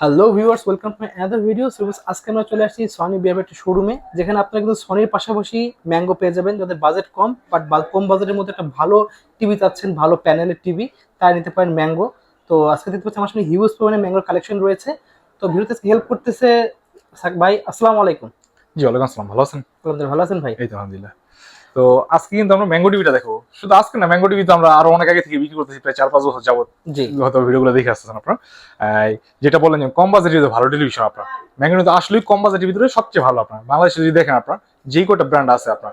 Hello viewers welcome to another video series আজকে আমরা চলে আসছি সনি একটি শোরুমে যেখানে আপনারা কিন্তু সনির পাশাপাশি ম্যাঙ্গো পেয়ে যাবেন যাদের বাজেট কম বাট কম বাজেটের মধ্যে একটা ভালো টিভি চাচ্ছেন ভালো প্যানেলের টিভি তাই নিতে পারেন ম্যাঙ্গো তো আজকে দেখতে পাচ্ছি আমার সামনে হিউজ পরিমাণে ম্যাঙ্গোর কালেকশন রয়েছে। তো ভিডিওতে হেল্প করতেছে ভাই আসসালামু আলাইকুম। জি ওয়ালাইকুম আসসালাম। ভালো আছেন? আপনাদের ভালো আছেন ভাই? এই তো আলহামদুলিল্লাহ। তো আজকে কিন্তু আমরা ম্যাঙ্গো টিভিটা দেখো শুধু আজকে না ম্যাঙ্গো টিভি তো আমরা আরও অনেক আগে থেকে বিক্রি করতেছি প্রায় চার পাঁচ বছর যাবত জি। হয়তো ভিডিওগুলো দেখে আসতেছেন আপনারা। যেটা বললেন যে কম বাজেটের ভিতরে ভালো টেলিভিশন আপনার। ম্যাঙ্গো তো আসলেই কম বাজেটের ভিতরে সবচেয়ে ভালো আপনার। বাংলাদেশে যদি দেখেন আপনার যেই কটা ব্র্যান্ড আছে আপনার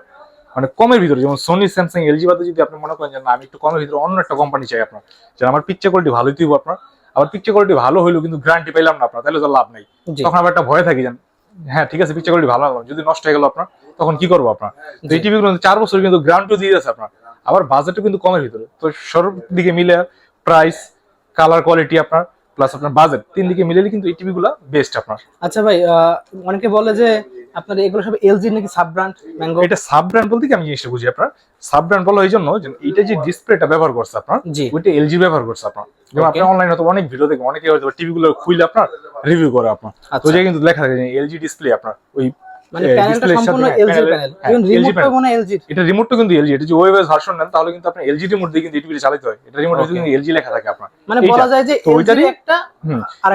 মানে কমের ভিতরে যেমন সোনি স্যামসাং এলজি বাদে যদি আপনি মনে করেন যে না আমি একটু কমের ভিতরে অন্য একটা কোম্পানি চাই আপনার যে আমার পিকচার কোয়ালিটি ভালোই দিব আপনার আবার পিকচার কোয়ালিটি ভালো হইলেও কিন্তু গ্যারান্টি পাইলাম না আপনার তাহলে তো লাভ নেই। তখন আবার একটা ভয় থাকি যান হ্যাঁ ঠিক আছে পিকচার কোয়ালিটি ভালো লাগল যদি নষ্ট হয়ে গেল আপনার তখন কি করব আপনার? তো এই। টিভি গুলো চার বছর কিন্তু গ্রান্টও দিয়ে আছে আপনার। আবার বাজেটও কিন্তু কমের ভিতরে। তো সর্ব দিকে মিলে প্রাইস কালার কোয়ালিটি আপনার প্লাস আপনার বাজেট তিন দিকে মিলে কিন্তু এই টিভি গুলা বেস্ট আপনার। আচ্ছা ভাই আহ, অনেকে বলে যে আপনার এগুলো সব এলজি নাকি সাব ব্র্যান্ড ম্যাঙ্গো এটা সাব ব্র্যান্ড বলতে কি আমি জিনিসটা বুঝি আপনার? সাব ব্র্যান্ড বলা এই জন্য যে এটা যে ডিসপ্লেটা ব্যবহার করছে আপনার জি। ওইটা এলজি ব্যবহার করছে আপনার। যেমন আপনি. অনলাইনে তো অনেক ভিডিও দেখবেন অনেকে হয়তো টিভি গুলো খুলে আপনার রিভিউ করে আপনার। তো আচ্ছা। যে কিন্তু লেখা থাকে এলজি ডিসপ্লে আপনার ওই মানে প্যানেলটা সম্পূর্ণ হ্যাঁ, এলজি প্যানেল হ্যাঁ, ইভেন LG মনে এলজি এটা রিমোটটা কিন্তু এলজি এটা যে ওয়েবএস ভার্সন নেন তাহলে কিন্তু আপনি এলজি রিমোট দিয়ে কিন্তু এই চালাতে হয়। এটা রিমোট কিন্তু এলজি লেখা থাকে আপনার। মানে বলা যায় যে এলজি একটা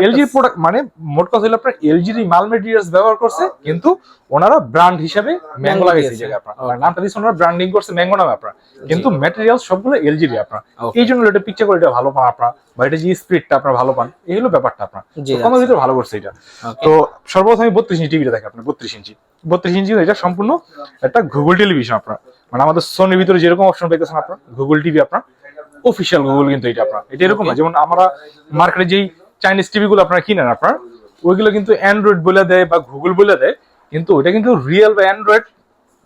এলজি প্রোডাক্ট মানে মোট কথা হলো আপনার এলজির মাল মেটেরিয়ালস ব্যবহার করছে কিন্তু ওনারা ব্র্যান্ড হিসেবে ম্যাঙ্গো লাগাইছে এই দিয়েছে। জায়গায় আপনার। নামটা দিয়েছে ওনারা ব্র্যান্ডিং করছে ম্যাঙ্গো নামে আপনার। কিন্তু ম্যাটেরিয়ালস সবগুলো এলজির আপনার। এই জন্য এটা পিকচার কোয়ালিটি ভালো পান আপনার। বা এটা যে স্পিডটা আপনার ভালো পান এই হলো ব্যাপারটা আপনার। কমের ভিতরে ভালো করছে এটা। তো সর্বপ্রথম আমি বত্রিশ ইঞ্চি টিভিটা দেখে আপনার বত্রিশ ইঞ্চি। বত্রিশ ইঞ্চি এটা সম্পূর্ণ একটা গুগল টেলিভিশন আপনার। মানে আমাদের সোনির ভিতরে যেরকম অপশন পাইতেছেন আপনার গুগল টিভি আপনার অফিসিয়াল গুগল কিন্তু এটা আপনার। এটা এরকম না যেমন আমরা মার্কেটে যেই চাইনিজ টিভি গুলো আপনারা কিনেন আপনার ওইগুলো কিন্তু অ্যান্ড্রয়েড বলে দেয় বা গুগল বলে দেয় কিন্তু ওইটা কিন্তু রিয়েল বা অ্যান্ড্রয়েড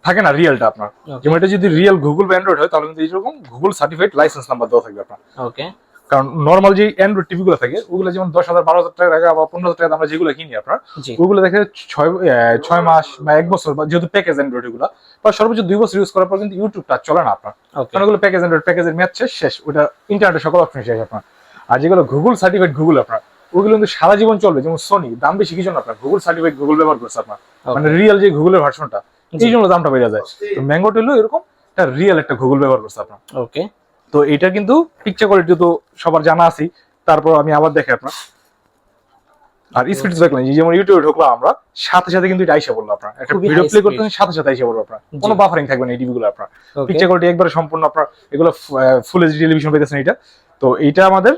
থাকে না রিয়েলটা আপনার। যেমন এটা যদি রিয়েল গুগল বা অ্যান্ড্রয়েড হয় তাহলে কিন্তু এইরকম গুগল সার্টিফাইড লাইসেন্স নাম্বার দেওয়া থাকবে আপনার। ওকে কারণ নর্মাল যে অ্যান্ড্রয়েড টিভি গুলো থাকে ওগুলো যেমন দশ হাজার বারো হাজার টাকা বা পনেরো হাজার টাকা আমরা যেগুলো কিনি আপনার ওগুলো দেখে ছয় ছয় মাস বা এক বছর বা যেহেতু প্যাকেজ অ্যান্ড্রয়েড এগুলো বা সর্বোচ্চ দুই বছর ইউজ করার পর কিন্তু ইউটিউবটা চলে না আপনার। কারণ ওগুলো প্যাকেজ অ্যান্ড্রয়েড প্যাকেজের ম্যাচ শেষ শেষ। ওটা ইন্টারনেটের সকল অপশন শেষ আপনার। আর যেগুলো গুগল সার্টিফাইড গুগল আপনার ওগুলো কিন্তু সারা জীবন চলবে যেমন সোনি দাম বেশি কিছু জন্য আপনার গুগল সার্টিফাইড গুগল ব্যবহার করছে আপনার। মানে রিয়েল যে গুগলের ভার্সনটা। এই জন্য দামটা বেড়ে যায়। তো ম্যাঙ্গোটা হলো এরকম একটা রিয়েল একটা গুগল ব্যবহার করছে আপনার। ওকে তো এটা কিন্তু পিকচার কোয়ালিটি তো সবার জানা আছি তারপর আমি আবার দেখে আপনার। আর স্পিড দেখলেন এই যেমন ইউটিউবে ঢুকলাম আমরা সাথে সাথে কিন্তু এটা আইসা বলল আপনার। একটা ভিডিও প্লে করতে সাথে সাথে আইসা বলব আপনার। কোনো বাফারিং থাকবে না এই টিভিগুলো আপনার। পিকচার কোয়ালিটি একবারে সম্পূর্ণ আপনার এগুলো ফুল এইচডি টেলিভিশন পেতেছেন এটা। তো এটা আমাদের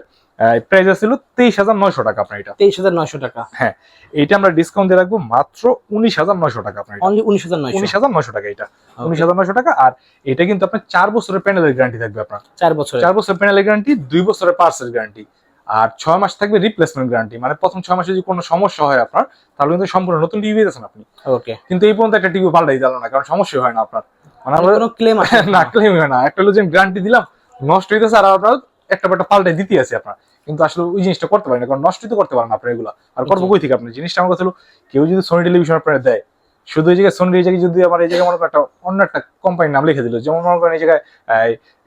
প্রাইস ছিল তেইশ হাজার নয়শো টাকা আপনার এটা। তেইশ হাজার নয়শো টাকা। হ্যাঁ এইটা আমরা ডিসকাউন্ট দিয়ে রাখব মাত্র উনিশ হাজার নয়শো টাকা আপনার উনিশ হাজার নয়শো। উনিশ হাজার নয়শো টাকা এটা। উনিশ হাজার নয়শো টাকা আর এটা কিন্তু আপনার চার বছরের প্যানেলের গ্যারান্টি থাকবে আপনার। চার বছর চার প্যানেলের গ্যারান্টি দুই বছরের পার্সেল গ্যারান্টি আর ছয় মাস থাকবে রিপ্লেসমেন্ট গ্যারান্টি মানে প্রথম ছয় মাসে যদি কোনো সমস্যা হয় আপনার তাহলে কিন্তু সম্পূর্ণ নতুন টিভি পেয়েছেন আপনি। ওকে কিন্তু এই পর্যন্ত একটা টিভি পাল্টাই দিল না কারণ সমস্যা হয় না আপনার। মানে আমরা কোনো ক্লেম না। ক্লেম হয় না। একটা হলো যে গ্যারান্টি দিলাম নষ্ট হইতেছে আর আপনার একটা একটা পাল্টাই দিতে আছে আপনার। কিন্তু আসলে ওই জিনিসটা করতে পারেন না কারণ নষ্ট তো করতে পারেন না আপনার এগুলো। আর করব কই থেকে আপনি? জিনিসটা আমার কথা হলো কেউ যদি সোনি টেলিভিশন আপনার দেয় শুধু এই জায়গায় সোনি এই জায়গায় যদি আমার এই জায়গায় মনে করেন একটা অন্য একটা কোম্পানির নাম লিখে দিল যেমন মনে করেন এই জায়গায়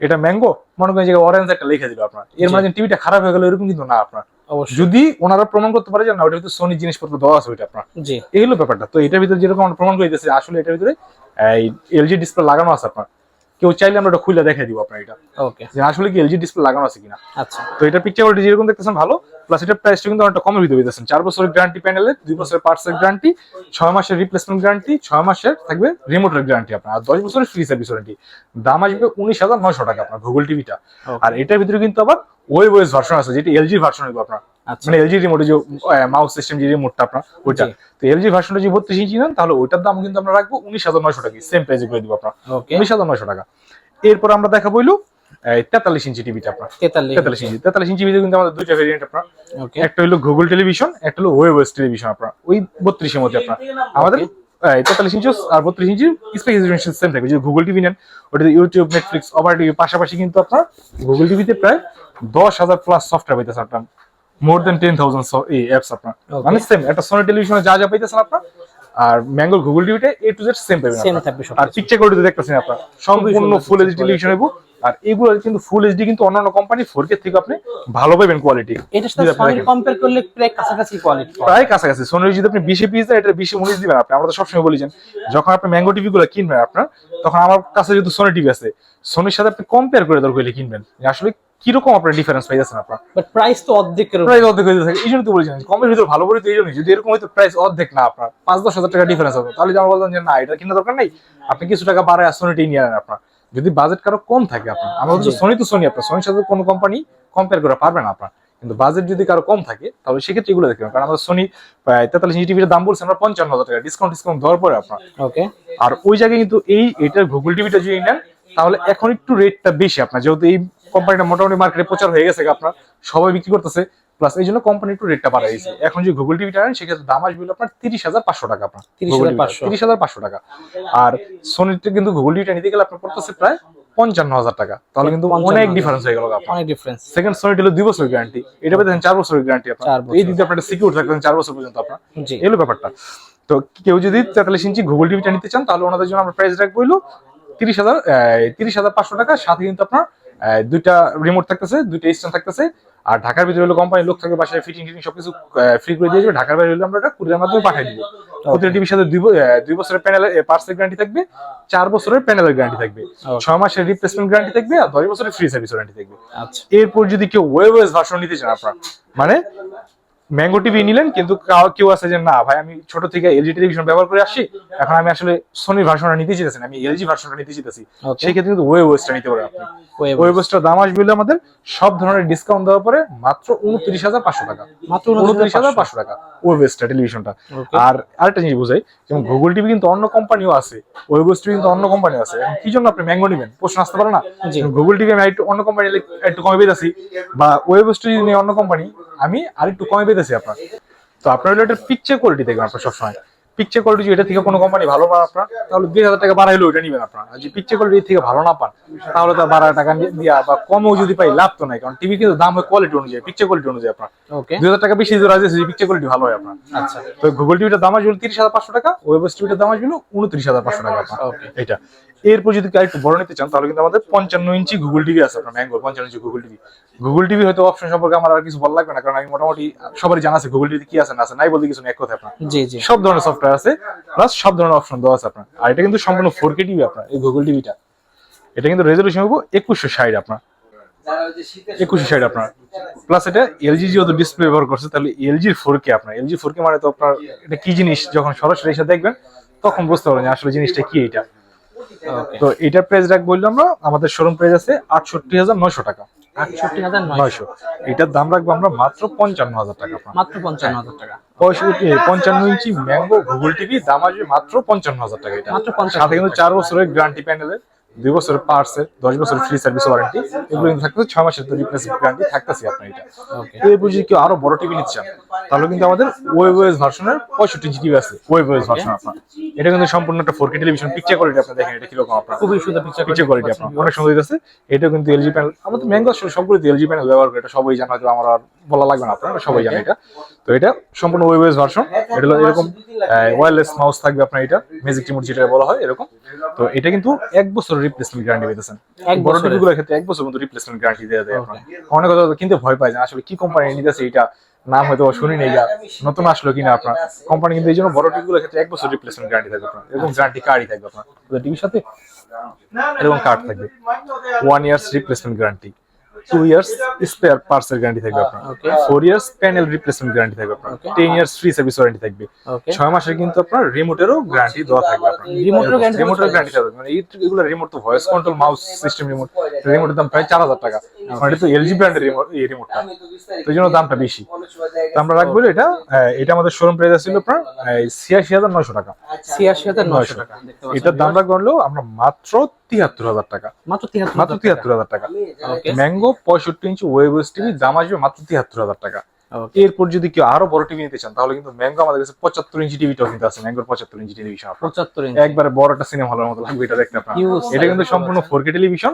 এটা ম্যাঙ্গো মনে করেন এই জায়গায় অরেঞ্জ একটা লিখে দিল আপনার। এর। মাঝে টিভিটা খারাপ হয়ে গেল এরকম কিন্তু না আপনার। অবশ্যই। যদি ওনারা প্রমাণ করতে পারে যে না ওটা কিন্তু সোনি জিনিসপত্র দেওয়া আছে ওইটা আপনার। এই হলো ব্যাপারটা। তো এটার ভিতরে যেরকম প্রমাণ করে দিতেছি আসলে এটার ভিতরে এই এলজি ডিসপ্লে লাগানো আছে আপনার। কেউ চাইলে আমরা ওটা খুলে দেখাই দিব আপনার এটা। ওকে যে আসলে কি এলজি ডিসপ্লে লাগানো আছে কিনা। আচ্ছা। তো এটা পিকচার কোয়ালিটি যেরকম দেখতেছেন ভালো প্লাস এটার প্রাইসটা কিন্তু অনেকটা কমের ভিতরে দিতেছেন চার বছরের গ্যারান্টি প্যানেলে দুই বছরের পার্টসের গ্যারান্টি ছয় মাসের রিপ্লেসমেন্ট গ্যারান্টি ছয় মাসের থাকবে রিমোটের গ্যারান্টি আপনার। আর দশ বছরের ফ্রি সার্ভিস ওয়ারেন্টি দাম আসবে উনিশ হাজার নয়শো টাকা আপনার গুগল টিভিটা আর এটার ভিতরে কিন্তু আবার ওয়েব ওয়েস ভার্সন আছে যেটা এলজি ভার্সন হবে আপনার। মানে এলজি রিমোটে যে মাউস সিস্টেম যে রিমোটটা আপনার ওইটা। জি। তো এলজি ভার্সনটা যদি বত্রিশ ইঞ্চি নেন তাহলে ওইটার দাম কিন্তু আমরা রাখব উনিশ হাজার নয়শো টাকা। সেম প্রাইসে করে দিব আপনার। উনিশ হাজার নয়শো টাকা। এরপর আমরা দেখা বইলো তেতাল্লিশ ইঞ্চি টিভিটা আপনার। তেতাল্লিশ ইঞ্চি। তেতাল্লিশ ইঞ্চি। কিন্তু আমাদের দুইটা ভেরিয়েন্ট আপনার। ওকে। একটা হলো গুগল টেলিভিশন একটা হলো ওয়েবস টেলিভিশন আপনার। ওই বত্রিশের মধ্যে আপনার। আমাদের তেতাল্লিশ ইঞ্চি আর বত্রিশ ইঞ্চি স্পেসিফিকেশন সেম থাকবে যদি গুগল টিভি নেন ওটাতে ইউটিউব নেটফ্লিক্স ওভার টিভি পাশাপাশি কিন্তু আপনার গুগল টিভিতে প্রায় দশ হাজার প্লাস সফটওয়্যার পাইতেছেন আপনার। মোর দেন টেন থাউজেন্ড এই অ্যাপস আপনার. মানে সেম একটা সোনি টেলিভিশনে যা যা পাইতেছেন আপনার আর ম্যাঙ্গল গুগল টিভিতে এ টু জেড সেম পাবেন সেম থাকবে আর পিকচার কোয়ালিটি দেখতেছেন আপনার। সম্পূর্ণ ফুল এইচডি টেলিভিশন হইব আর এগুলো কিন্তু ফুল এইচডি কিন্তু অন্যান্য কোম্পানি ফোর কে থেকে আপনি ভালো পাবেন কোয়ালিটি এটার সাথে। কম্পেয়ার করলে প্রায় কাছাকাছি কোয়ালিটি প্রায় কাছাকাছি। সোনির যদি আপনি বিশে পিস দেন এটা বিশে উনিশ দিবেন আপনি। আমরা তো সবসময় বলি যে যখন আপনি ম্যাঙ্গো টিভি গুলো কিনবেন আপনার তখন আমার কাছে যেহেতু সোনি টিভি আছে সোনির সাথে আপনি কম্পেয়ার করে দরকার হলে কিনবেন। আসলে কীরকম আপনার ডিফারেন্স পাইতেছেন আপনার? বাট প্রাইস তো অর্ধেকের প্রাইস অর্ধেক হয়ে থাকে। এই জন্য তো বলেছেন কমের ভিতরে ভালো বলি তো এই জন্যই। যদি এরকম হয়তো প্রাইস অর্ধেক না আপনার পাঁচ দশ হাজার টাকা ডিফারেন্স হবে তাহলে আমরা বলতাম যে না এটা কিনা দরকার নেই। আপনি কিছু টাকা বাড়ায় সোনিটাই নিয়ে নেন আপনার। যদি বাজেট কারও কম থাকে আপনার। তো জি। সোনি তো সোনি আপনার। সোনির সাথে কোনো কোম্পানি কম্পেয়ার করে পারবে না আপনার। কিন্তু বাজেট যদি কারও কম থাকে তাহলে সেক্ষেত্রে এগুলো দেখবেন কারণ আমাদের সোনি তেতাল্লিশ ইঞ্চি টিভির দাম বলছে আমরা পঞ্চান্ন হাজার টাকা ডিসকাউন্ট ডিসকাউন্ট দেওয়ার পরে আপনার। ওকে আর ওই জায়গায় কিন্তু এই এটার গুগল টিভিটা যদি নেন তাহলে এখন একটু রেটটা বেশি আপনার। যেহেতু এই কোম্পানিটা মোটামুটি মার্কেটে প্রচার হয়ে গেছে আপনার। সবাই বিক্রি করতেছে। প্লাস এই জন্য কোম্পানি একটু রেটটা বাড়াই দিয়েছে। এখন যে গুগল টিভিটা নেন সেক্ষেত্রে দাম আসবে আপনার তিরিশ হাজার পাঁচশো টাকা আপনার তিরিশ হাজার পাঁচশো। টাকা। আর সোনিতে কিন্তু গুগল টিভিটা নিতে গেলে আপনার পড়তেছে প্রায় পঞ্চান্ন হাজার টাকা। তাহলে কিন্তু অনেক ডিফারেন্স হয়ে গেল অনেক ডিফারেন্স সেকেন্ড সোনিটা হলো দুই বছরের গ্যারান্টি এটা পেতেন চার বছরের গ্যারান্টি আপনার। এই দিকে আপনার সিকিউর থাকবেন চার বছর পর্যন্ত আপনার। এলো ব্যাপারটা। তো কেউ যদি তেতাল্লিশ ইঞ্চি গুগল টিভিটা নিতে চান তাহলে ওনাদের জন্য আমরা প্রাইস রাখব হলো তিরিশ হাজার তিরিশ হাজার পাঁচশো টাকা। সাথে কিন্তু আপনার আহ, দুইটা রিমোট থাকতেছে দুইটা স্ট্যান্ড থাকতেছে। আর ঢাকার ভিতরে হলো কোম্পানি লোক থাকবে বাসায় ফিটিং ফিটিং সবকিছু ফ্রি করে দিয়ে যাবে ঢাকার বাইরে হলে আমরা এটা কুরিয়ার মাধ্যমে পাঠিয়ে দিব। প্রতিটা টিভির সাথে দুই বছরের প্যানেল পার্সেল গ্যারান্টি থাকবে চার বছরের প্যানেলের গ্যারান্টি থাকবে ছয় মাসের রিপ্লেসমেন্ট গ্যারান্টি থাকবে আর দশ বছরের ফ্রি সার্ভিস গ্যারান্টি থাকবে। আচ্ছা। এরপর যদি কেউ ওয়েবওয়েজ ভার্সন নিতে চান আপনার মানে ম্যাঙ্গো টিভি নিলেন কিন্তু কেউ আছে যে না ভাই আমি ছোট থেকে এলজি টেলিভিশন ব্যবহার করে আসছি এখন আমি আসলে সোনির ভার্সনটা নিতে চাইতেছি আমি এলজি ভার্সনটা নিতে চাইতেছি। সেই ক্ষেত্রে কিন্তু ওয়েবওয়েজটা নিতে পারেন আপনি। ওয়েবওয়েজটার দাম আসবে আমাদের সব ধরনের ডিসকাউন্ট দেওয়ার পরে মাত্র উনত্রিশ হাজার পাঁচশো টাকা। মাত্র উনত্রিশ হাজার পাঁচশো। টাকা ওয়েবওয়েজটা টেলিভিশনটা আর আরেকটা জিনিস বুঝাই যেমন গুগল টিভি কিন্তু অন্য কোম্পানিও আছে ওয়েবওয়েজ টিভি কিন্তু অন্য কোম্পানিও আছে। কি জন্য আপনি ম্যাঙ্গো নেবেন? প্রশ্ন আসতে পারে না। গুগল টিভি আমি একটু অন্য কোম্পানি একটু কমে পেতেছি বা ওয়েবওয়েজ টিভি নিয়ে অন্য কোম্পানি আমি আর একটু কমে পেতেছি আপনার। তো আপনার হলো একটা পিকচার কোয়ালিটি দেখবেন আপনার সবসময়। পিকচার কোয়ালিটি যদি এটা থেকে কোনো কোম্পানি ভালো পান আপনার তাহলে দুই হাজার টাকা বাড়াইলে ওইটা নিবেন আপনার। আর যদি পিকচার কোয়ালিটি থেকে ভালো না পান তাহলে তো বারো টাকা দিয়া বা কমও যদি পাই লাভ তো নাই। কারণ টিভি কিন্তু দাম হয় কোয়ালিটি অনুযায়ী পিকচার কোয়ালিটি অনুযায়ী আপনার। ওকে দুই হাজার টাকা বেশি দিতে রাজি আছে যদি পিকচার কোয়ালিটি ভালো হয় আপনার। আচ্ছা। তো গুগল টিভিটার দাম আসবে তিরিশ হাজার পাঁচশো টাকা ওয়েবস টিভিটার দাম আসবে উনত্রিশ হাজার পাঁচশো টাকা আপনার. এটা। এরপর যদি একটু বড় নিতে চান তাহলে কিন্তু আমাদের পঞ্চান্ন ইঞ্চি গুগল টিভি আছে আপনার ম্যাঙ্গো পঞ্চান্ন inch Google TV Google TV হয়তো অপশন সম্পর্কে আমার আর কিছু ভালো লাগবে না কারণ আমি মোটামুটি সবারই জানা আছে গুগল টিভি কি আছে না আছে নাই বলতে কিছু এক কথা আপনার। জি জি। সব ধরনের সফটওয়্যার আছে প্লাস সব ধরনের অপশন দেওয়া আছে আপনার। আর এটা কিন্তু সম্পূর্ণ ফোর কে টিভি আপনার এই গুগল টিভিটা এটা কিন্তু রেজলিউশন হব একুশশো ষাট আপনার। একুশে ষাট আপনার। প্লাস এটা এলজি যেহেতু ডিসপ্লে ব্যবহার করছে তাহলে এলজির ফোর কে আপনার। এলজি ফোর কে মানে তো আপনার এটা কি জিনিস? যখন সরাসরি এসে দেখবেন তখন বুঝতে পারবেন আসলে জিনিসটা কি এটা। তো এটার প্রাইস রাখ বললাম আমরা আমাদের শোরুম প্রাইস আছে আটষট্টি হাজার নয়শো টাকা। আটষট্টি হাজার নয়শো। নয়শো এটার দাম রাখব আমরা মাত্র পঞ্চান্ন হাজার টাকা মাত্র পঞ্চান্ন হাজার টাকা। পঞ্চান্ন ইঞ্চি ম্যাঙ্গো গুগল টিভি দাম আসবে মাত্র পঞ্চান্ন হাজার টাকা এটা। মাত্র 55,000 সাথে কিন্তু চার বছরের গ্যারান্টি প্যানেলের দুই বছরের পার্টসের দশ বছরের ফ্রি সার্ভিস ওয়ারেন্টি এগুলো কিন্তু থাকতেছে ছয় মাসের তো রিপ্লেসমেন্ট গ্যারান্টি থাকতেছে আপনার এটা। এরপর যদি কেউ আরও বড় টিভি নিতে চান তাহলে কিন্তু আমাদের ওয়েবওয়েজ ভার্সনের পঁয়ষট্টি ইঞ্চি টিভি আছে ওয়েবওয়েজ ভার্সন আপনার। এটা কিন্তু সম্পূর্ণ একটা four K television picture quality আপনি দেখেন এটা কীরকম আপনার? খুবই সুন্দর পিকচার পিকচার কোয়ালিটি আপনার অনেক সুন্দর আছে এটা কিন্তু এলজি প্যানেল আমরা তো ম্যাঙ্গো সবগুলো এলজি প্যানেল ব্যবহার করি এটা সবাই জানা হয়তো আমার আর বলা লাগবে না আপনারা সবাই জানে এটা। তো এটা সম্পূর্ণ ওয়েবওয়েজ ভার্সন এটা হলো এরকম ওয়্যারলেস মাউস থাকবে আপনার এটা ম্যাজিক রিমোট যেটা বলা হয় এরকম। তো এটা কিন্তু এক বছরের রিপ্লেসমেন্ট গ্যারান্টি পেতেছেন বড় টিভিগুলোর ক্ষেত্রে এক বছর মতো রিপ্লেসমেন্ট গ্যারান্টি দেওয়া যায় আপনার অনেক কথা কিন্তু ভয় পায় যে আসলে কি কোম্পানি নিতেছে এটা? নাম হয়তো শুনি নেই নতুন আসলো কিনা আপনার? কোম্পানি কিন্তু এই জন্য বড় টিভিগুলোর ক্ষেত্রে এক বছর রিপ্লেসমেন্ট গ্যারান্টি থাকবে আপনার। এরকম গ্যারান্টি কার্ডই থাকবে আপনার। টিভির সাথে এরকম কার্ড থাকবে। One years replacement guarantee two years spare parts এর গ্যারান্টি থাকবে আপনার। Four years panel replacement guarantee থাকবে আপনার। Ten years free service warranty থাকবে। ছয় মাসের কিন্তু আপনার রিমোটেরও গ্যারান্টি দেওয়া থাকবে আপনার। রিমোটের গ্যারান্টি থাকবে। মানে এই এগুলো রিমোট তো voice control mouse system remote রিমোটের দাম প্রায় চার হাজার টাকা। মানে এটা তো এলজি ব্র্যান্ডের রিমোট এই রিমোটটা তো এই জন্য দামটা বেশি। তো আমরা রাখব এটা এটা আমাদের শোরুম প্রাইস ছিল আপনার ছিয়াশি হাজার নয়শো টাকা। ছিয়াশি হাজার নয়শো টাকা। এটার দাম রাখব আমরা মাত্র তিয়াত্তর হাজার টাকা। মাত্র তিয়াত্তর মাত্র তিয়াত্তর হাজার টাকা। ম্যাঙ্গো পঁয়ষট্টি ইঞ্চি ওয়েবস টিভি দাম আসবে মাত্র তিয়াত্তর হাজার টাকা। এরপর যদি কেউ আরও বড় টিভি নিতে চান তাহলে কিন্তু ম্যাঙ্গো আমাদের কাছে পঁচাত্তর ইঞ্চি টিভিটাও কিন্তু আছে। ম্যাঙ্গোর পঁচাত্তর ইঞ্চি টেলিভিশন পঁচাত্তর একবারে বড় একটা সিনেমা হলের মতো লাগবে এটা দেখতে আপনার। এটা কিন্তু সম্পূর্ণ four K television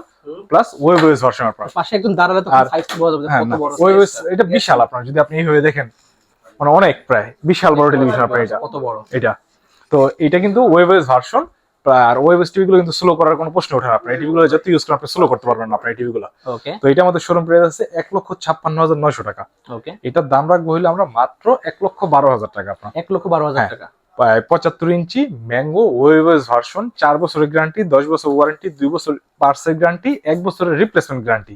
plus webOS version আপনার। পাশে একদম দাঁড়ালে তো সাইজ বোঝা যাবে হ্যাঁ কত বড় ওয়েবস এটা বিশাল আপনার যদি আপনি এইভাবে দেখেন মানে অনেক প্রায় বিশাল বড় টেলিভিশন আপনার এটা। কত বড়। এটা। তো এটা কিন্তু ওয়েবস ভার্সন আর ওয়েব কিন্তু স্লো করার কোনো প্রশ্ন ওঠে না। আপনার যত ইউজ করেন আপনি স্লো করতে পারবেন না আপনার ওকে তো এটা আমাদের শোরুম প্রাইস আছে এক লক্ষ ছাপ্পান্ন হাজার নয়শো টাকা। ওকে এটার দাম রাখব হইলে আমরা মাত্র এক লক্ষ বারো হাজার টাকা আপনার। এক লক্ষ বারো হাজার হ্যাঁ। টাকা। পঁচাত্তর ইঞ্চি ম্যাঙ্গো ওয়েবেস ভার্সন চার বছরের গ্যারান্টি দশ বছর ওয়ারেন্টি দুই বছর পার্সের গ্যারান্টি এক বছরের রিপ্লেসমেন্ট গ্যারান্টি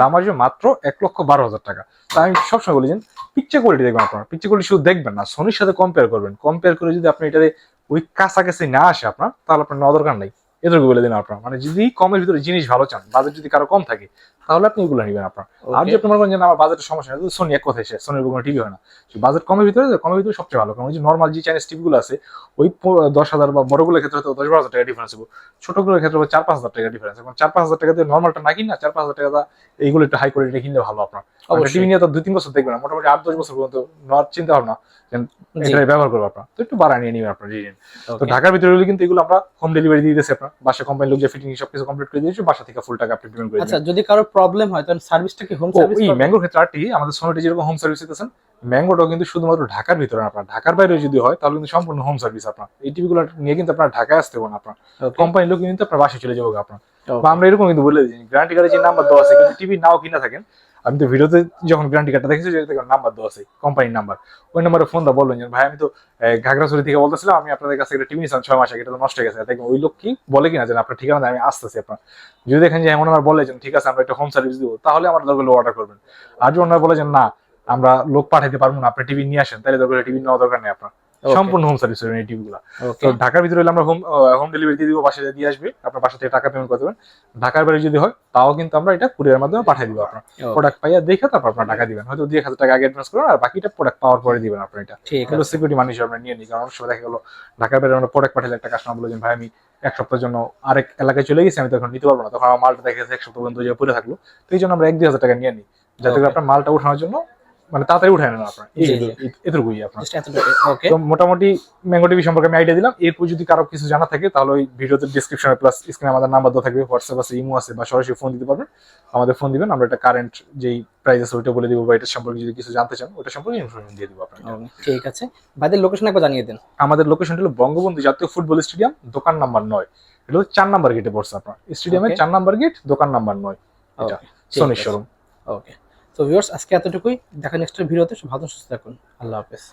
দাম আসবে মাত্র এক লক্ষ বারো হাজার টাকা। তা আমি সবসময় বলি যে পিকচার কোয়ালিটি দেখবেন আপনারা। পিকচার কোয়ালিটি শুধু দেখবেন না সোনির সাথে কম্পেয়ার করবেন। কম্পেয়ার করে যদি আপনি এটারে ওই কাছাকাছি না আসে আপনার, তাহলে আপনার নেওয়া দরকার নাই। এদেরকে বলে দিন আপনার। মানে যদি কমের ভিতরে জিনিস ভালো চান বাজেট যদি কারও কম থাকে তাহলে আপনি এগুলো নেবেন আপনার। আর যদি আপনি মনে করেন আমার বাজেটের সমস্যা নেই সোনি এক কথায় শেষ সোনির কোনো টিভি হয় না। বাজেট কমের ভিতরে কমের ভিতরে সবচেয়ে ভালো। কারণ ওই যে নর্মাল যে চাইনিজ টিভি গুলো আছে ওই দশ হাজার বা বড়গুলোর ক্ষেত্রে হয়তো দশ বারো হাজার টাকা ডিফারেন্স হবে ছোটগুলোর ক্ষেত্রে চার পাঁচ হাজার টাকা ডিফারেন্স এখন চার পাঁচ হাজার টাকা দিয়ে নর্মালটা না কিনা চার পাঁচ হাজার টাকা এইগুলো একটু হাই কোয়ালিটি কিনলে ভালো আপনার। টিভি নিয়ে তো দুই তিন বছর দেখবেন না মোটামুটি আট দশ বছর পর্যন্ত নেওয়ার চিন্তা ভাবনা এটা ব্যবহার করব আপনার। তো একটু বাড়া নিয়ে নিবেন আপনার জি। তো ঢাকার ভিতরে হলে কিন্তু এগুলো আমরা হোম ডেলিভারি দিয়ে দিয়েছি আপনার। বাসা কোম্পানি লোক যে ফিটিং সবকিছু কমপ্লিট করে দিয়েছে বাসা থেকে ফুল টাকা আপনি পেমেন্ট করে আচ্ছা যদি কারও প্রবলেম হয় তখন সার্ভিসটা কি হোম সার্ভিস এই ম্যাঙ্গোর ক্ষেত্রে আরটি আমাদের সোনাটি যেরকম হোম সার্ভিস দিতেছেন ম্যাঙ্গোটাও কিন্তু শুধুমাত্র ঢাকার ভিতরে আপনার ঢাকার বাইরে যদি হয় তাহলে কিন্তু সম্পূর্ণ হোম সার্ভিস আপনার। এই টিভি গুলো নিয়ে কিন্তু আপনার ঢাকায় আসতে হবে না আপনার কোম্পানির লোক কিন্তু আপনার বাসে চলে যাব আপনার। বা আমরা এরকম কিন্তু বলে দিই গ্যারান্টি কার্ডে যে নাম্বার দেওয়া আছে কিন্তু টিভি নাও কিনা থাকেন আমি তো ভিডিওতে যখন গ্যারান্টি কার্ডটা দেখেছি থেকে নাম্বার দেওয়া আছে কোম্পানির নাম্বার ওই নাম্বারে ফোন দা বলবেন যে ভাই আমি তো আহ, ঘাগড়াছড়ি থেকে বলতেছিলাম আমি আপনাদের কাছে একটা টিভি নিয়েছিলাম ছয় মাস আগে এটা তো নষ্ট হয়ে গেছে। দেখবেন ওই লোক কি বলে কিনা যে আপনার ঠিকানা আমি আসতেছি আপনার। যদি দেখেন যে এমন আমার বলে যে ঠিক আছে আমরা একটা হোম সার্ভিস দিব তাহলে আমার দরকার অর্ডার করবেন। আর যদি ওনারা বলে যে না আমরা লোক পাঠাতে পারব না আপনি টিভি নিয়ে আসেন তাহলে দরকার টিভি নেওয়া দরকার নেই আপনার। সম্পূর্ণ হোম সার্ভিস হবে এই টিভি গুলো তো ঢাকার ভিতরে হলে আমরা হোম হোম ডেলিভারি দিয়ে দিব বাসায় দিয়ে আসবে। আপনার বাসা থেকে টাকা পেমেন্ট করতে দেবেন ঢাকার বাইরে যদি হয় তাও কিন্তু আমরা এটা কুরিয়ার মাধ্যমে পাঠিয়ে দিব আপনার। প্রোডাক্ট পাইয়া দেখে তারপর আপনার টাকা দিবেন। হয়তো দুই হাজার টাকা আগে অ্যাডভান্স করবেন আর বাকিটা প্রোডাক্ট পাওয়ার পরে দিবেন আপনার এটা। ঠিক আছে। সিকিউরিটি মানি হিসেবে আমরা নিয়ে নিই। কারণ অনেক সময় দেখা গেলো ঢাকার বাইরে আমরা প্রোডাক্ট পাঠালে একটা কাস্টমার বলে যে ভাই আমি এক সপ্তাহের জন্য আরেক এলাকায় চলে গেছি আমি তখন নিতে পারব না। তখন আমার মালটা দেখে গেছে এক সপ্তাহ পর্যন্ত যে পড়ে থাকল। তো এই জন্য আমরা এক দুই হাজার টাকা নিয়ে নিই। যাতে করে আপনার মালটা উঠানোর জন্য মানে তাড়াতাড়ি উঠায় নেন আপনার। এতটুকুই আপনার মোটামুটি ম্যাঙ্গো টিভি সম্পর্কে আমি আইডিয়া দিলাম। এরপর যদি কারও কিছু জানা থাকে তাহলে ওই ভিডিওতে ডিসক্রিপশনে প্লাস স্ক্রিনে আমাদের নাম্বার দেওয়া থাকবে হোয়াটসঅ্যাপ আছে ইমো আছে বা সরাসরি ফোন দিতে পারবেন। আমাদের ফোন দিবেন আমরা একটা কারেন্ট যেই প্রাইস আছে ওইটা বলে দিব বা এটা সম্পর্কে যদি কিছু জানতে চান ওটা সম্পর্কে ইনফরমেশন দিয়ে দিব আপনাকে। ঠিক আছে। ভাইদের লোকেশন একবার জানিয়ে দেন। আমাদের লোকেশনটা হলো বঙ্গবন্ধু জাতীয় ফুটবল স্টেডিয়াম দোকান নাম্বার নয়। এটা হলো চার নাম্বার গেটে পড়ছে আপনার। স্টেডিয়ামের চার নাম্বার গেট দোকান নাম্বার নয়। এটা। শোরুম ওকে তো ভিউয়ার্স আজকে এতটুকুই। দেখা নেক্সট ভিডিওতে। ভালো সুস্থ থাকুন। আল্লাহ হাফেজ।